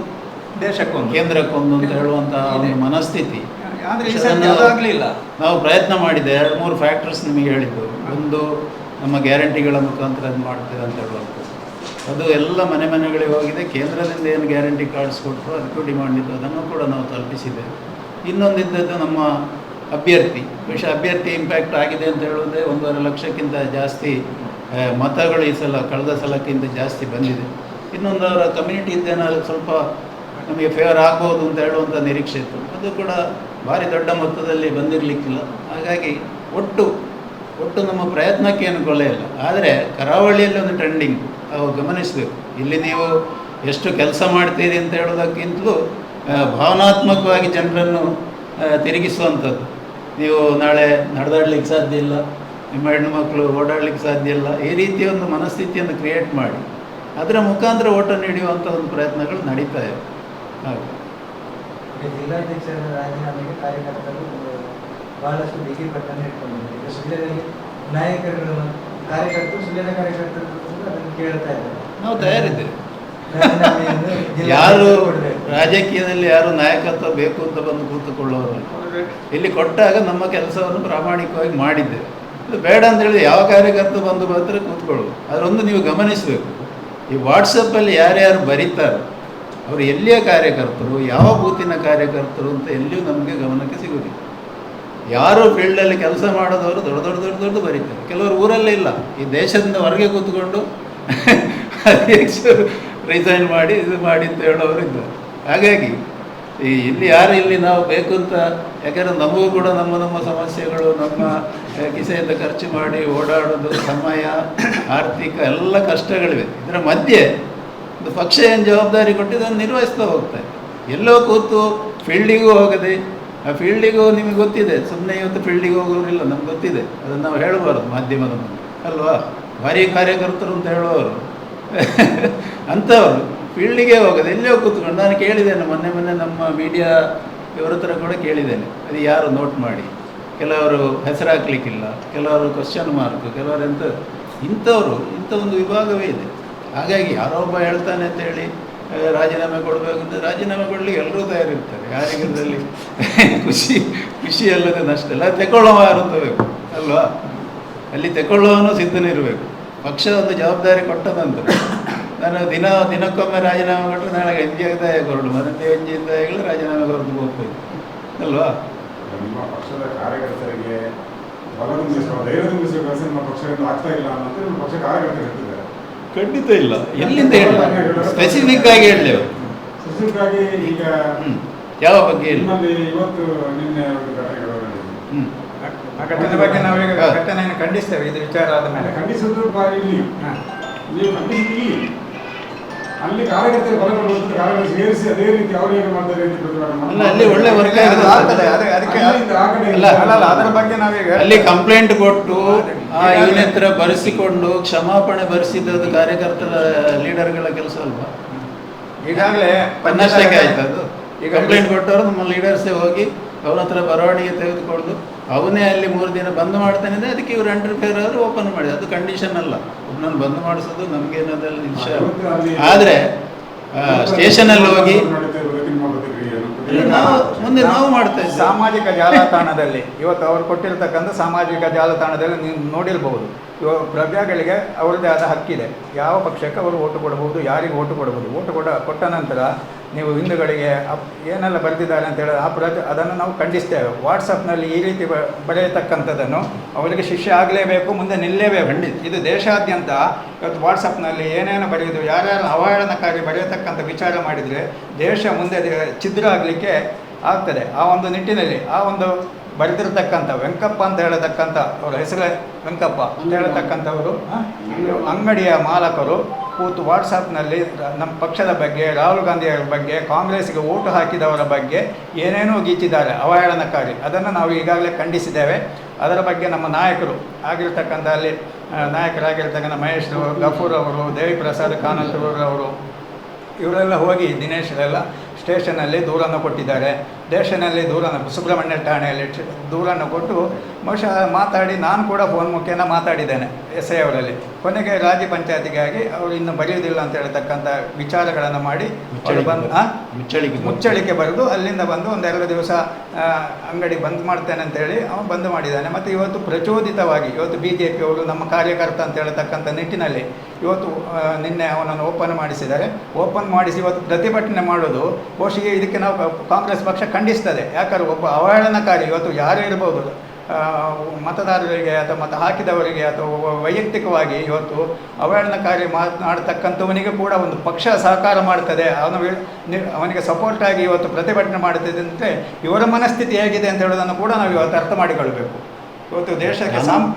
ದೇಶಕ್ಕೊಂದು. ಕೇಂದ್ರಕ್ಕೊಂದು ಅಂತ ಹೇಳುವಂತಹ ಒಂದು ಮನಸ್ಥಿತಿ. ಆದರೆ ಅದನ್ನು ನಾವು ಪ್ರಯತ್ನ ಮಾಡಿದೆ ಎರಡು ಮೂರು ಫ್ಯಾಕ್ಟರ್ಸ್ ನಿಮಗೆ ಹೇಳಿದ್ದು. ಒಂದು ನಮ್ಮ ಗ್ಯಾರಂಟಿಗಳ ಮುಖಾಂತರ ಅದು ಮಾಡ್ತೇವೆ ಅಂತ ಹೇಳುವಂಥದ್ದು. ಅದು ಎಲ್ಲ ಮನೆ ಮನೆಗಳಿಗೆ ಹೋಗಿದೆ. ಕೇಂದ್ರದಿಂದ ಏನು ಗ್ಯಾರಂಟಿ ಕಾರ್ಡ್ಸ್ ಕೊಟ್ಟರು ಅದಕ್ಕೂ ಡಿಮಾಂಡ್ ಇತ್ತು. ಅದನ್ನು ಕೂಡ ನಾವು ತಲುಪಿಸಿದ್ದೇವೆ. ಇನ್ನೊಂದಿದ್ದದ್ದು ನಮ್ಮ ಅಭ್ಯರ್ಥಿ ವಿಷಯ ಅಭ್ಯರ್ಥಿ ಇಂಪ್ಯಾಕ್ಟ್ ಆಗಿದೆ ಅಂತ ಹೇಳಿದ್ರೆ ಒಂದೂವರೆ ಲಕ್ಷಕ್ಕಿಂತ ಜಾಸ್ತಿ ಮತಗಳು ಈ ಸಲ, ಕಳೆದ ಸಲಕ್ಕಿಂತ ಜಾಸ್ತಿ ಬಂದಿದೆ. ಇನ್ನೊಂದು ಅವರ ಕಮ್ಯುನಿಟಿ ಇದ್ದೇನಾದ್ರು ಸ್ವಲ್ಪ ನಮಗೆ ಫೇವರ್ ಆಗ್ಬೋದು ಅಂತ ಹೇಳುವಂಥ ನಿರೀಕ್ಷೆ ಇತ್ತು. ಅದು ಕೂಡ ಭಾರಿ ದೊಡ್ಡ ಮೊತ್ತದಲ್ಲಿ ಬಂದಿರಲಿಕ್ಕಿಲ್ಲ. ಹಾಗಾಗಿ ಒಟ್ಟು ಒಟ್ಟು ನಮ್ಮ ಪ್ರಯತ್ನಕ್ಕೆ ಏನು ಕೊಲೆ ಇಲ್ಲ. ಆದರೆ ಕರಾವಳಿಯಲ್ಲಿ ಒಂದು ಟ್ರೆಂಡಿಂಗ್ ಅವು ಗಮನಿಸಬೇಕು. ಇಲ್ಲಿ ನೀವು ಎಷ್ಟು ಕೆಲಸ ಮಾಡ್ತೀರಿ ಅಂತ ಹೇಳೋದಕ್ಕಿಂತಲೂ ಭಾವನಾತ್ಮಕವಾಗಿ ಜನರನ್ನು ತಿರುಗಿಸುವಂಥದ್ದು. ನೀವು ನಾಳೆ ನಡೆದಾಡ್ಲಿಕ್ಕೆ ಸಾಧ್ಯ ಇಲ್ಲ ನಿಮ್ಮ ಹೆಣ್ಣು ಮಕ್ಕಳು ಓಡಾಡ್ಲಿಕ್ಕೆ ಸಾಧ್ಯ ಇಲ್ಲ ಈ ರೀತಿಯ ಒಂದು ಮನಸ್ಥಿತಿಯನ್ನು ಕ್ರಿಯೇಟ್ ಮಾಡಿ ಅದರ ಮುಖಾಂತರ ಓಟ ನೀಡುವಂಥ ಒಂದು ಪ್ರಯತ್ನಗಳು ನಡೀತಾ ಇವೆ. ಹಾಗೆ. ಜಿಲ್ಲಾಧ್ಯಕ್ಷರ ರಾಜೀನಾಮೆಗೆ ಕಾರ್ಯಕರ್ತರು ಬಹಳಷ್ಟು ಬಿಗಿ ಪಟ್ಟನ್ನು ಇಟ್ಕೊಂಡಿದ್ದಾರೆ. ಈಗ ಸುಳ್ಯದಲ್ಲಿ ನಾಯಕರುಗಳು ಕಾರ್ಯಕರ್ತರು ಸುಳ್ಯದ ಕಾರ್ಯಕರ್ತರು ಅದನ್ನು ಕೇಳ್ತಾ ಇದ್ದಾರೆ. ನಾವು ತಯಾರಿದ್ದೇವೆ. ಯಾರು. ರಾಜಕೀಯದಲ್ಲಿ ಯಾರು ನಾಯಕತ್ವ ಬೇಕು ಅಂತ ಬಂದು ಕೂತುಕೊಳ್ಳೋರು ಇಲ್ಲಿ ಕೊಟ್ಟಾಗ ನಮ್ಮ ಕೆಲಸವನ್ನು ಪ್ರಾಮಾಣಿಕವಾಗಿ ಮಾಡಿದ್ದೇವೆ ಬೇಡ ಅಂತ ಹೇಳಿ ಯಾವ ಕಾರ್ಯಕರ್ತ ಬಂದು ಮಾತ್ರ ಕೂತ್ಕೊಳ್ಳು ಅದರೊಂದು ನೀವು ಗಮನಿಸಬೇಕು. ಈ ವಾಟ್ಸಪ್ಪಲ್ಲಿ ಯಾರ್ಯಾರು ಬರೀತಾರೆ, ಅವರು ಎಲ್ಲಿಯ ಕಾರ್ಯಕರ್ತರು, ಯಾವ ಬೂತಿನ ಕಾರ್ಯಕರ್ತರು ಅಂತ ಎಲ್ಲಿಯೂ ನಮಗೆ ಗಮನಕ್ಕೆ ಸಿಗುವುದಿಲ್ಲ ಯಾರು ಫೀಲ್ಡಲ್ಲಿ ಕೆಲಸ ಮಾಡೋದವರು ದೊಡ್ಡ ದೊಡ್ಡ ದೊಡ್ಡ ದೊಡ್ಡ ಬರೀತಾರೆ. ಕೆಲವರು ಊರಲ್ಲೇ ಇಲ್ಲ. ಈ ದೇಶದಿಂದ ಹೊರಗೆ ಕೂತ್ಕೊಂಡು [LAUGHS] ಅಧ್ಯಕ್ಷರು ರಿಸೈನ್ ಮಾಡಿ ಇದು ಮಾಡಿ ಅಂತ ಹೇಳೋರು ಇದ್ದಾರೆ. ಹಾಗಾಗಿ, ಈ ಇಲ್ಲಿ ಯಾರು ಇಲ್ಲಿ ನಾವು ಬೇಕು ಅಂತ, ಯಾಕಂದರೆ ನಮಗೂ ಕೂಡ ನಮ್ಮ ನಮ್ಮ ಸಮಸ್ಯೆಗಳು, ನಮ್ಮ ಕಿಸೆಯಿಂದ ಖರ್ಚು ಮಾಡಿ ಓಡಾಡೋದು, ಸಮಯ, ಆರ್ಥಿಕ ಎಲ್ಲ ಕಷ್ಟಗಳಿವೆ. ಇದರ ಮಧ್ಯೆ ಒಂದು ಪಕ್ಷ ಏನು ಜವಾಬ್ದಾರಿ ಕೊಟ್ಟು ಇದನ್ನು ನಿರ್ವಹಿಸ್ತಾ ಹೋಗ್ತಾರೆ ಎಲ್ಲೋ ಕೂತು ಫೀಲ್ಡಿಗೂ ಹೋಗದೆ, ಆ ಫೀಲ್ಡಿಗೂ ನಿಮಗೆ ಗೊತ್ತಿದೆ ಸುಮ್ಮನೆ ಇವತ್ತು ಫೀಲ್ಡಿಗೆ ಹೋಗೋರಿಲ್ಲ, ನಮ್ಗೆ ಗೊತ್ತಿದೆ. ಅದನ್ನು ನಾವು ಹೇಳಬಾರ್ದು ಮಾಧ್ಯಮದ ಮುಂದೆ. ಅಲ್ವಾ? ಭಾರಿ ಕಾರ್ಯಕರ್ತರು ಅಂತ ಹೇಳುವವರು. [LAUGHS] ಅಂಥವ್ರು. ಫೀಲ್ಡಿಗೆ ಹೋಗೋದು. ಎಲ್ಲಿಯೋ ಕೂತ್ಕೊಂಡು ನಾನು ಕೇಳಿದ್ದೇನೆ, ಮೊನ್ನೆ ಮೊನ್ನೆ ನಮ್ಮ ಮೀಡಿಯಾ ಇವರ ಹತ್ರ ಕೂಡ ಕೇಳಿದ್ದೇನೆ. ಅದು ಯಾರು ನೋಟ್ ಮಾಡಿ? ಕೆಲವರು ಹೆಸರು ಹಾಕ್ಲಿಕ್ಕಿಲ್ಲ ಕೆಲವರು ಕ್ವಶನ್ ಮಾರ್ಕ್ ಕೆಲವರು ಎಂತ, ಇಂಥವರು, ಇಂಥ ಒಂದು ವಿಭಾಗವೇ ಇದೆ. ಹಾಗಾಗಿ ಯಾರೋ ಒಬ್ಬ ಹೇಳ್ತಾನೆ ಅಂತ ಹೇಳಿ ರಾಜೀನಾಮೆ ಕೊಡಬೇಕು ಅಂತ ರಾಜೀನಾಮೆ ಕೊಡಲಿಕ್ಕೆ ಎಲ್ಲರೂ ತಯಾರಿರ್ತಾರೆ. ಯಾರಿಗೆ ಅದರಲ್ಲಿ ಖುಷಿ ಖುಷಿ ಅಲ್ಲದೆ ನಷ್ಟ ಎಲ್ಲ ತಗೊಳ್ಳೋವ ಯಾರು ಅಂತ ಬೇಕು, ಅಲ್ವಾ? ಅಲ್ಲಿ ತಗೊಳ್ಳುವವನು ಸಿದ್ಧನಿರಬೇಕು. ಪಕ್ಷ ಒಂದು ಜವಾಬ್ದಾರಿ ಕೊಟ್ಟದಂತ ನಾನು ದಿನ ದಿನಕ್ಕೊಮ್ಮೆ ರಾಜೀನಾಮೆ ಕೊಟ್ಟರೆ ನಾಳೆ ಎಂಜಿ ಆಗ್ತಾ ಕೊರಡು. ಮತ್ತೆ ಎಂಜಿಯಿಂದ ಹೇಳಿ ರಾಜೀನಾಮೆ ಕೊರದು ಹೋಗ್ಬೇಕು. ಅಲ್ವಾ? ನಿಮ್ಮ ಪಕ್ಷದ ಕಾರ್ಯಕರ್ತರಿಗೆ ಖಂಡಿತ ಇಲ್ಲ. ಎಲ್ಲಿಂದ ಹೇಳಿ ಸ್ಪೆಸಿಫಿಕ್ ಆಗಿ ಹೇಳಲೇವು ಈಗ. ಯಾವ ಬಗ್ಗೆ ಇವತ್ತು ನಿನ್ನೆ. ಆ ಘಟನೆ ಬಗ್ಗೆ ನಾವೀಗ ಘಟನೆಯನ್ನು ಖಂಡಿಸ್ತೇವೆ. ಇದು ವಿಚಾರ ಆದ ಮೇಲೆ. ಖಂಡಿಸಿದ್ರು ಇಲ್ಲಿ. ನೀವು ಖಂಡಿಸಿ ಇಲ್ಲಿ. ಅಲ್ಲಿ ಕಾರ್ಯಕರ್ತರು ಬಲಪಡುವಂತ ಕಾರ್ಯಕರ್ತರು ಸೇರಿಸಿ ಅದೇ ರೀತಿ ಅವರು ಹೇಗೆ ಮಾಡ್ತಾರೆ ಅಂತ ಅಲ್ಲ, ಒಳ್ಳೆ ವರ್ಗ ಆಗ್ತದೆ ಅದೇ ಅದಕ್ಕೆ ಅದರ ಬಗ್ಗೆ ನಾವೀಗ ಅಲ್ಲಿ ಕಂಪ್ಲೇಂಟ್ ಕೊಟ್ಟು ಆ ಇವನ ಹತ್ರ ಬರೆಸಿಕೊಂಡು ಕ್ಷಮಾಪಣೆ ಬರೆಸಿದ್ದು ಕಾರ್ಯಕರ್ತರ ಲೀಡರ್ಗಳ ಕೆಲಸ ಅಲ್ವಾ? ಈಗಾಗಲೇ ಪನ್ನಷ್ಟಕ್ಕೆ ಆಯ್ತು ಅದು ಈಗ ಕಂಪ್ಲೇಂಟ್ ಕೊಟ್ಟವರು ನಮ್ಮ ಲೀಡರ್ಸೇ ಹೋಗಿ ಅವನ ಹತ್ರ ಬರವಣಿಗೆ ತೆಗೆದುಕೊಂಡು ಅವನೇ ಅಲ್ಲಿ ಮೂರು ದಿನ ಬಂದ್ ಮಾಡ್ತಾನೆ ಅಂದ್ರೆ ಅದಕ್ಕೆ ಇವ್ರು ಅಂಡರ್ಫೇರ್ ಆದರೂ ಓಪನ್ ಮಾಡಿ. ಅದು ಕಂಡೀಷನ್ ಅಲ್ಲ. ಒಬ್ಬನನ್ನು ಬಂದ್ ಮಾಡಿಸೋದು, ನಮ್ಗೆ ವಿಷಯ ಆದರೆ ಆದ್ರೆ ಸ್ಟೇಷನ್ ಅಲ್ಲಿ ಹೋಗಿ ಮುಂದೆ ನಾವು ಮಾಡ್ತಾ ಇದ್ದೇವೆ. ಸಾಮಾಜಿಕ ಜಾಲತಾಣದಲ್ಲಿ, ಇವತ್ತು ಅವರು ಕೊಟ್ಟಿರ್ತಕ್ಕಂಥ ಸಾಮಾಜಿಕ ಜಾಲತಾಣದಲ್ಲಿ ನೀವು ನೋಡಿರ್ಬಹುದು ಇವಾಗ ಪ್ರಜೆಗಳಿಗೆ ಅವರದೇ ಆದ ಹಕ್ಕಿದೆ. ಯಾವ ಪಕ್ಷಕ್ಕೆ ಅವರು ಓಟು ಕೊಡಬಹುದು, ಯಾರಿಗೆ ಓಟು ಕೊಡಬಹುದು? ಓಟು ಕೊಡ, ಕೊಟ್ಟ ನಂತರ ನೀವು ಹಿಂದೂಗಳಿಗೆ ಅಪ್ ಏನೆಲ್ಲ ಬರೆದಿದ್ದಾರೆ ಅಂತ ಹೇಳಿದ್ರೆ ಆ ಪ್ರತಿ ಅದನ್ನು ನಾವು ಖಂಡಿಸ್ತೇವೆ. ವಾಟ್ಸಪ್ನಲ್ಲಿ ಈ ರೀತಿ ಬ- ಬರೆಯತಕ್ಕಂಥದ್ದನ್ನು ಅವರಿಗೆ ಶಿಕ್ಷೆ ಆಗಲೇಬೇಕು ಮುಂದೆ ನಿಲ್ಲೇಬೇಕು. ಖಂಡಿತ. ಇದು ದೇಶಾದ್ಯಂತ ಇವತ್ತು ವಾಟ್ಸಪ್ನಲ್ಲಿ ಏನೇನು ಬರೆಯೋದು ಯಾರ್ಯಾರು ಅವಹೇಳನಕಾರಿ ಬರೆಯತಕ್ಕಂಥ ವಿಚಾರ ಮಾಡಿದರೆ ದೇಶ ಮುಂದೆ ಛಿದ್ರ ಆಗಲಿಕ್ಕೆ ಆಗ್ತದೆ. ಆ ಒಂದು ನಿಟ್ಟಿನಲ್ಲಿ ಆ ಒಂದು ಬರೆದಿರ್ತಕ್ಕಂಥ ವೆಂಕಪ್ಪ ಅಂತ ಹೇಳತಕ್ಕಂಥ ಅವರ ಹೆಸರೇ ವೆಂಕಪ್ಪ ಅಂತ ಹೇಳತಕ್ಕಂಥವರು ಅಂಗಡಿಯ ಮಾಲಕರು ಕೂತು ವಾಟ್ಸಪ್ನಲ್ಲಿ ನಮ್ಮ ಪಕ್ಷದ ಬಗ್ಗೆ, ರಾಹುಲ್ ಗಾಂಧಿಯವರ ಬಗ್ಗೆ, ಕಾಂಗ್ರೆಸ್ಗೆ ಓಟು ಹಾಕಿದವರ ಬಗ್ಗೆ ಏನೇನೋ ಗೀಚಿದ್ದಾರೆ ಅವಹೇಳನಕಾರಿ. ಅದನ್ನು ನಾವು ಈಗಾಗಲೇ ಖಂಡಿಸಿದ್ದೇವೆ. ಅದರ ಬಗ್ಗೆ ನಮ್ಮ ನಾಯಕರು ಆಗಿರ್ತಕ್ಕಂಥ ಅಲ್ಲಿ ನಾಯಕರಾಗಿರ್ತಕ್ಕಂಥ ಮಹೇಶ್ ಗಫೂರ್ ಅವರು ದೇವಿ ಪ್ರಸಾದ್ ಕಾನಂತರವರು ಇವರೆಲ್ಲ ಹೋಗಿ ದಿನೇಶ್ರೆಲ್ಲ ಸ್ಟೇಷನಲ್ಲಿ ದೂರನ್ನು ಕೊಟ್ಟಿದ್ದಾರೆ. ಸ್ಟೇಷನಲ್ಲಿ ದೂರನ್ನು ಸುಬ್ರಹ್ಮಣ್ಯ ಠಾಣೆಯಲ್ಲಿ ದೂರನ್ನು ಕೊಟ್ಟು ಬಹುಶಃ ಮಾತಾಡಿ ನಾನು ಕೂಡ ಫೋನ್ ಮುಖೇನ ಮಾತಾಡಿದ್ದೇನೆ ಎಸ್ ಐ ಅವರಲ್ಲಿ. ಕೊನೆಗೆ ರಾಜ್ಯ ಪಂಚಾಯತಿಗಾಗಿ ಅವರು ಇನ್ನು ಬರೆಯುವುದಿಲ್ಲ ಅಂತ ಹೇಳ್ತಕ್ಕಂಥ ವಿಚಾರಗಳನ್ನು ಮಾಡಿ ಬಂದು ಮುಚ್ಚಳಿಕೆ ಮುಚ್ಚಳಿಕೆ ಬರೆದು ಅಲ್ಲಿಂದ ಬಂದು ಒಂದೆರಡು ದಿವಸ ಅಂಗಡಿ ಬಂದ್ ಮಾಡ್ತೇನೆ ಅಂತೇಳಿ ಅವನು ಬಂದ್ ಮಾಡಿದ್ದಾನೆ. ಮತ್ತು ಇವತ್ತು ಪ್ರಚೋದಿತವಾಗಿ ಇವತ್ತು ಬಿ ಜೆ ಪಿಯವರು ನಮ್ಮ ಕಾರ್ಯಕರ್ತ ಅಂತ ಹೇಳ್ತಕ್ಕಂಥ ನಿಟ್ಟಿನಲ್ಲಿ ಇವತ್ತು ನಿನ್ನೆ ಅವನನ್ನು ಓಪನ್ ಮಾಡಿಸಿದ್ದಾರೆ. ಓಪನ್ ಮಾಡಿಸಿ ಇವತ್ತು ಪ್ರತಿಭಟನೆ ಮಾಡೋದು ಬಹುಶಃ ಇದಕ್ಕೆ ನಾವು ಕಾಂಗ್ರೆಸ್ ಪಕ್ಷ ಖಂಡಿಸ್ತದೆ. ಯಾಕಂದ್ರೆ ಒಬ್ಬ ಅವಹೇಳನಕಾರಿ ಇವತ್ತು ಯಾರೇ ಇರ್ಬೋದು ಮತದಾರರಿಗೆ ಅಥವಾ ಮತ ಹಾಕಿದವರಿಗೆ ಅಥವಾ ವೈಯಕ್ತಿಕವಾಗಿ ಇವತ್ತು ಅವಹೇಳನಕಾರಿ ಮಾತನಾಡ್ತಕ್ಕಂಥವನಿಗೆ ಕೂಡ ಒಂದು ಪಕ್ಷ ಸಹಕಾರ ಮಾಡ್ತದೆ. ಅವನು ಅವನಿಗೆ ಸಪೋರ್ಟ್ ಆಗಿ ಇವತ್ತು ಪ್ರತಿಭಟನೆ ಮಾಡ್ತಿದೆ ಅಂದರೆ ಇವರ ಮನಸ್ಥಿತಿ ಹೇಗಿದೆ ಅಂತ ಹೇಳೋದನ್ನು ಕೂಡ ನಾವು ಇವತ್ತು ಅರ್ಥ ಮಾಡಿಕೊಳ್ಬೇಕು. ಇವತ್ತು ದೇಶಕ್ಕೆ ಸಾಮ್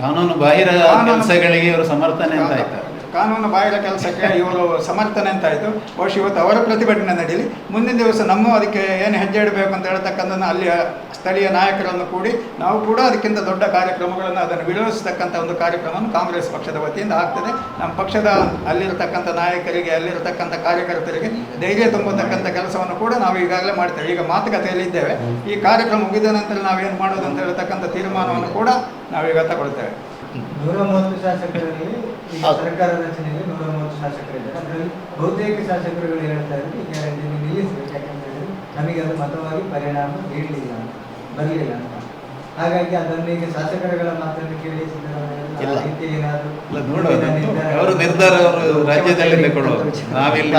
ಕಾನೂನು ಬಾಹಿರ ಕೆಲಸಗಳಿಗೆ ಇವರು ಸಮರ್ಥನೆ ಅಂತ ಆಯ್ತಾ ಕಾನೂನು ಬಾಹಿರ ಕೆಲಸಕ್ಕೆ ಇವರು ಸಮರ್ಥನೆ ಅಂತಾಯಿತು ಬಹುಶಃ ಇವತ್ತು ಅವರ ಪ್ರತಿಭಟನೆ ನಡೀಲಿ ಮುಂದಿನ ದಿವಸ ನಮ್ಮ ಅದಕ್ಕೆ ಏನು ಹೆಜ್ಜೆ ಇಡಬೇಕು ಅಂತ ಹೇಳ್ತಕ್ಕಂಥದ್ದನ್ನು ಅಲ್ಲಿಯ ಸ್ಥಳೀಯ ನಾಯಕರನ್ನು ಕೂಡಿ ನಾವು ಕೂಡ ಅದಕ್ಕಿಂತ ದೊಡ್ಡ ಕಾರ್ಯಕ್ರಮಗಳನ್ನು ಅದನ್ನು ವಿರೋಧಿಸತಕ್ಕಂಥ ಒಂದು ಕಾರ್ಯಕ್ರಮವನ್ನು ಕಾಂಗ್ರೆಸ್ ಪಕ್ಷದ ವತಿಯಿಂದ ಆಗ್ತದೆ. ನಮ್ಮ ಪಕ್ಷದ ಅಲ್ಲಿರತಕ್ಕಂಥ ನಾಯಕರಿಗೆ, ಅಲ್ಲಿರತಕ್ಕಂಥ ಕಾರ್ಯಕರ್ತರಿಗೆ ಧೈರ್ಯ ತುಂಬತಕ್ಕಂಥ ಕೆಲಸವನ್ನು ಕೂಡ ನಾವು ಈಗಾಗಲೇ ಮಾಡ್ತೇವೆ. ಈಗ ಮಾತುಕತೆಯಲ್ಲಿದ್ದೇವೆ ಈ ಕಾರ್ಯಕ್ರಮ ಮುಗಿದ ನಂತರ ನಾವೇನು ಮಾಡೋದು ಅಂತ ಹೇಳ್ತಕ್ಕಂಥ ತೀರ್ಮಾನವನ್ನು ಕೂಡ ನಾವೀಗ ತಗೊಳ್ತೇವೆ. ಸರ್ಕಾರ ರಚನೆಯಲ್ಲಿ ನೂರ ಮೂವತ್ತು ಶಾಸಕರಿದ್ದಾರೆ ಅದರಲ್ಲಿ ಬಹುತೇಕ ಶಾಸಕರುಗಳು ಹೇಳ್ತಾ ಇದ್ರು ಈ ಗ್ಯಾರಂಟಿಯನ್ನು ನಿಲ್ಲಿಸಬೇಕು. ಯಾಕಂತ ಹೇಳಿದ್ರೆ ನಮಗೆ ಅದು ಮತವಾಗಿ ಪರಿಣಾಮ ಬೀಳಲಿಲ್ಲ ಬರಲಿಲ್ಲ ಅಂತ. ಹಾಗಾಗಿ ಅದನ್ನು ಈಗ ಶಾಸಕರುಗಳ ಮಾತನ್ನು ಕೇಳಿ ಇಲ್ಲ. ಇಲ್ಲ ನೋಡುವ ಅವರು ನಿರ್ಧಾರ ಅವರು ರಾಜ್ಯದಲ್ಲಿ ತಗೊಳ್ಳುವ ನಾವಿಲ್ಲಿ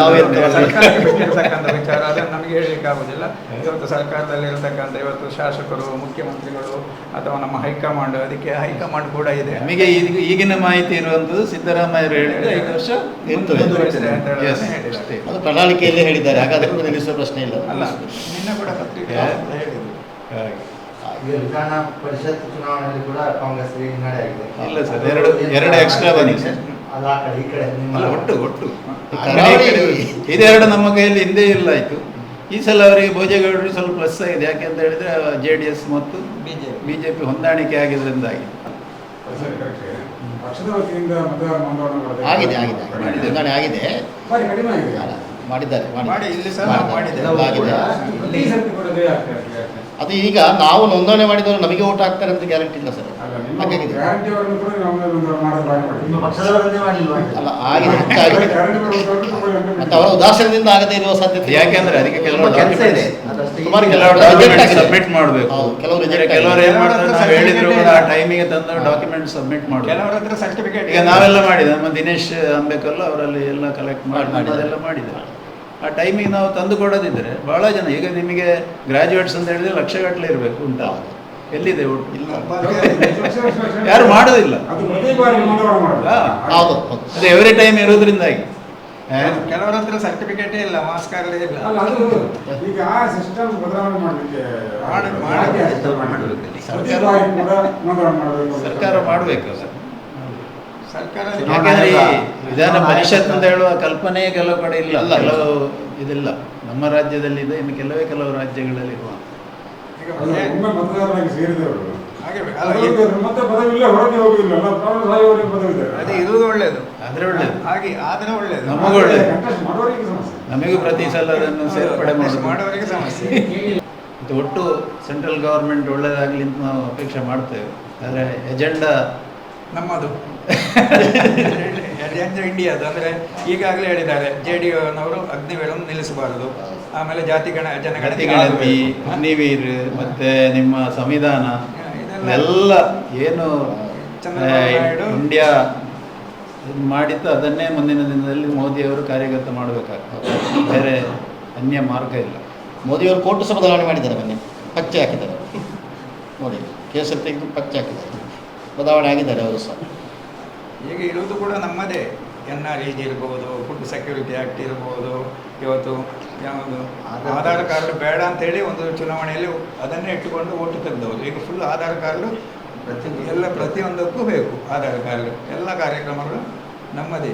ವಿಚಾರ ಅದನ್ನು ನಮಗೆ ಹೇಳಲಿಕ್ಕೆ ಆಗುದಿಲ್ಲ. ಇವತ್ತು ಸರ್ಕಾರದಲ್ಲಿ ಇರತಕ್ಕಂಥ ಇವತ್ತು ಶಾಸಕರು ಮುಖ್ಯಮಂತ್ರಿಗಳು ಅಥವಾ ನಮ್ಮ ಹೈಕಮಾಂಡ್ ಅದಕ್ಕೆ ಹೈಕಮಾಂಡ್ ಕೂಡ ಇದೆ. ನಮಗೆ ಈಗ- ಈಗಿನ ಮಾಹಿತಿ ಇರುವಂತದ್ದು ಸಿದ್ದರಾಮಯ್ಯ ಹೇಳಿದ್ರೆ ಐದು ವರ್ಷ. ಅದು ಪ್ರಣಾಳಿಕೆಯಲ್ಲೇ ಹೇಳಿದ್ದಾರೆ. ಹಾಗಾದ್ರೆ ಕೂಡ ನಿಲ್ಲಿಸುವ ಪ್ರಶ್ನೆ ಇಲ್ಲ. ಅಲ್ಲ ನಿನ್ನೆ ಕೂಡ ಪತ್ರಿಕೆ ಅಂತ ಹೇಳಿದ್ರು. ಹಾಗೆ. ಈಗ ವಿಧಾನ ಪರಿಷತ್ ಚುನಾವಣೆಯಲ್ಲಿ ಕೂಡ ಕಾಂಗ್ರೆಸ್ ಹಿನ್ನಡೆ ಆಗಿದೆ. ಇಲ್ಲ ಸರ್, ಎರಡು- ಎರಡು extra ಬಂದಿದೆ. ಅದು ಆ ಕಡೆ ಈ ಕಡೆ ನಿಮ್ಮ ಅಲ್ಲ ಒಟ್ಟು ಒಟ್ಟು. ಇದೆರಡು ನಮ್ಮ ಕೈಯಲ್ಲಿ ಹಿಂದೆ ಇಲ್ಲ ಆಯ್ತು ಈ ಸಲ ಅವರಿಗೆ ಭೋಜೇಗೌಡರಿಗೆ ಸ್ವಲ್ಪ ಪ್ಲಸ್ ಆಗಿದೆ. ಯಾಕೆ ಅಂತ ಹೇಳಿದ್ರೆ ಜೆ ಡಿ ಎಸ್ ಮತ್ತು ಬಿಜೆಪಿ. ಬಿಜೆಪಿ ಹೊಂದಾಣಿಕೆ ಆಗಿದ್ರಿಂದಾಗಿ ಸರಿ, correct. ಪಕ್ಷದ ವತಿಯಿಂದ ಮತ ಮಂಡನೆ ಮಾಡೋದು ಆಗಿದೆ ಆಗಿದೆ. ಆಗಿದೆ. ಮಾಡಿದೆ. ಆಗಿದೆ. ಬಾರಿ ಕಡಿಮೆ ಆಗಿದೆ. ಅಲ್ಲ, ಮಾಡಿದ್ದಾರೆ ಮಾಡಿ, ಇಲ್ಲಿ ಸಹ ನಾವು ಮಾಡಿದ್ದೇವೆ. ಎಲ್ಲ ಆಗಿದೆ ಈ ಸರ್ತಿ ಕೂಡ ಅದೇ ಆಗ್ತಾ ಇದೆ, ಯಾಕೆ? ಅದು ಈಗ ನಾವು ನೋಂದಣಿ ಮಾಡಿದವರು ನಮಗೆ ಓಟ್ ಹಾಕ್ತಾರೆ ಅಂತ ಗ್ಯಾರಂಟಿ ಇಲ್ಲ ಸರ್. ಅಲ್ಲ ಹಾಗಾಗಿದೆ. ಆಗಿದೆ ಮತ್ತು ಅವರ ಉದಾಸೀನದಿಂದ ಆಗದೇ ಇರುವ ಸಾಧ್ಯತೆ ಯಾಕೆಂದ್ರೆ ಅದಕ್ಕೆ ಕೆಲವು ಕೆಲಸ ಇದೆ. ಸುಮಾರು ಕೆಲವರು ಡಾಕ್ಯುಮೆಂಟ್. ಸಬ್ಮಿಟ್ ಮಾಡಬೇಕು. ಕೆಲವರು ಕೆಲವರು ಆಗಿದೆ. ಮಾಡ್ತಾರೆ? ನಾವು ಹೇಳಿದ್ರು ಆ ಟೈಮಿಗೆ ತಂದು ಡಾಕ್ಯುಮೆಂಟ್ ಸಬ್ಮಿಟ್ ಮಾಡಿ ಕೆಲವರ ಹತ್ರ ಸರ್ಟಿಫಿಕೇಟ್ ಈಗ ನಾವೆಲ್ಲ ಮಾಡಿದ ನಮ್ಮ ದಿನೇಶ್ ಅಂಬೇಕಲ್ಲ ಅವರಲ್ಲಿ ಎಲ್ಲ ಕಲೆಕ್ಟ್ ಮಾಡಿ ಮಾಡಿದೆಲ್ಲ ಅದೆಲ್ಲ ಮಾಡಿದ್ದಾರೆ. ಆ ಟೈಮಿಗೆ ನಾವು ತಂದು ಕೊಡೋದಿದ್ರೆ ಬಹಳ ಜನ ಈಗ ನಿಮಗೆ ಗ್ರಾಜ್ಯುಯೇಟ್ಸ್ ಅಂತ ಹೇಳಿದ್ರೆ ಲಕ್ಷಗಟ್ಟಲೆ ಇರಬೇಕು ಉಂಟಾ ಎಲ್ಲಿದೆ ಒಟ್ಟು? ಇಲ್ಲ ಯಾರು ಮಾಡೋದಿಲ್ಲ. ಹೌದು ಅದು ಎವ್ರಿ ಟೈಮ್ ಇರೋದ್ರಿಂದಾಗಿ ಕೆಲವರ ಹತ್ರ ಸರ್ಟಿಫಿಕೇಟೇ ಇಲ್ಲ ಮಾಸ್ ಕಾರ್ಡೇ ಇಲ್ಲ. ಈಗ ಆ ಸಿಸ್ಟಮ್ ಬದಲಾವಣೆ ಮಾಡಲಿಕ್ಕೆ ಸರ್ಕಾರ ಮಾಡಬೇಕು. ಯಾಕಂದ್ರೆ ಈ ವಿಧಾನ ಪರಿಷತ್ ಅಂತ ಹೇಳುವ ಕಲ್ಪನೆ ಕೆಲವು ಕಡೆ ಇಲ್ಲ. ಕೆಲವು ಇದಿಲ್ಲ. ನಮ್ಮ ರಾಜ್ಯದಲ್ಲಿದೆ ಇನ್ನು ಕೆಲವೇ ಕೆಲವು ರಾಜ್ಯಗಳಲ್ಲಿ ಇರುವ ಅದು ಇರುವುದು ಒಳ್ಳೇದು. ಆದ್ರೆ ಒಳ್ಳೇದು. ಹಾಗೆ ಆದ್ರೆ ಒಳ್ಳೇದು. ನಮಗೂ ಒಳ್ಳೇದು. ನಮಗೂ ಪ್ರತಿ ಸಲ ಅದನ್ನು ಸೇರ್ಪಡೆ ಮಾಡುವ ಮಾಡೋರಿಗೆ ಸಮಸ್ಯೆ. ಮತ್ತು ಒಟ್ಟು ಸೆಂಟ್ರಲ್ ಗವರ್ಮೆಂಟ್ ಒಳ್ಳೇದಾಗಲಿ ಅಂತ ನಾವು ಅಪೇಕ್ಷೆ ಮಾಡ್ತೇವೆ. ಆದರೆ ಎಜೆಂಡಾ ನಮ್ಮದು. [LAUGHS] ಅಂದ್ರೆ ಇಂಡಿಯಾದು ಅಂದರೆ ಈಗಾಗಲೇ ಹೇಳಿದ್ದಾರೆ ಜೆ ಡಿ ನವರು ಅಗ್ನಿವೇಳನ್ನು ನಿಲ್ಲಿಸಬಾರದು. ಆಮೇಲೆ ಜಾತಿ ಗಣ ಜನಗಣತಿ. ಅಗ್ನಿವೀರ್ ಮತ್ತೆ ನಿಮ್ಮ ಸಂವಿಧಾನ ಇದೆಲ್ಲ ಎಲ್ಲ ಏನು ಇಂಡಿಯಾ ಮಾಡಿದ್ದು ಮಾಡಿತ್ತು ಅದನ್ನೇ ಮುಂದಿನ ದಿನದಲ್ಲಿ ಮೋದಿಯವರು ಕಾರ್ಯಗತ ಮಾಡಬೇಕಾಗ್ತದೆ. ಬೇರೆ ಅನ್ಯ ಮಾರ್ಗ ಇಲ್ಲ. ಮೋದಿಯವರು ಕೋರ್ಟ್ ಸಹ ಬದಲಾವಣೆ ಮಾಡಿದ್ದಾರೆ ಬನ್ನಿ. ಪಚ್ಚೆ ಹಾಕಿದ್ದಾರೆ. ನೋಡಿ ಕೇಸರಿ ತೆಗೆದು ಪಚ್ಚೆ ಹಾಕಿದ್ದಾರೆ. ಬದಲಾವಣೆ ಆಗಿದ್ದಾರೆ ಅವರು ಸಹ. ಈಗ ಇರುವುದು ಕೂಡ ನಮ್ಮದೇ. ಎನ್ ಆರ್ ಇ ಜಿ ಇರ್ಬೋದು ಫುಡ್ ಸೆಕ್ಯೂರಿಟಿ ಆ್ಯಕ್ಟ್ ಇರ್ಬೋದು ಇವತ್ತು ಯಾವುದು ಆಧಾರ್ ಕಾರ್ಡ್. ಬೇಡ ಅಂತೇಳಿ ಒಂದು ಚುನಾವಣೆಯಲ್ಲಿ ಅದನ್ನೇ ಇಟ್ಟುಕೊಂಡು ಓಟು ತೆಗೆದವರು. ಈಗ ಫುಲ್ ಆಧಾರ್ ಕಾರ್ಡು ಎಲ್ಲ ಪ್ರತಿಯೊಂದಕ್ಕೂ ಬೇಕು. ಆಧಾರ್ ಕಾರ್ಡ್ ಎಲ್ಲ ಕಾರ್ಯಕ್ರಮಗಳು ನಮ್ಮದೇ.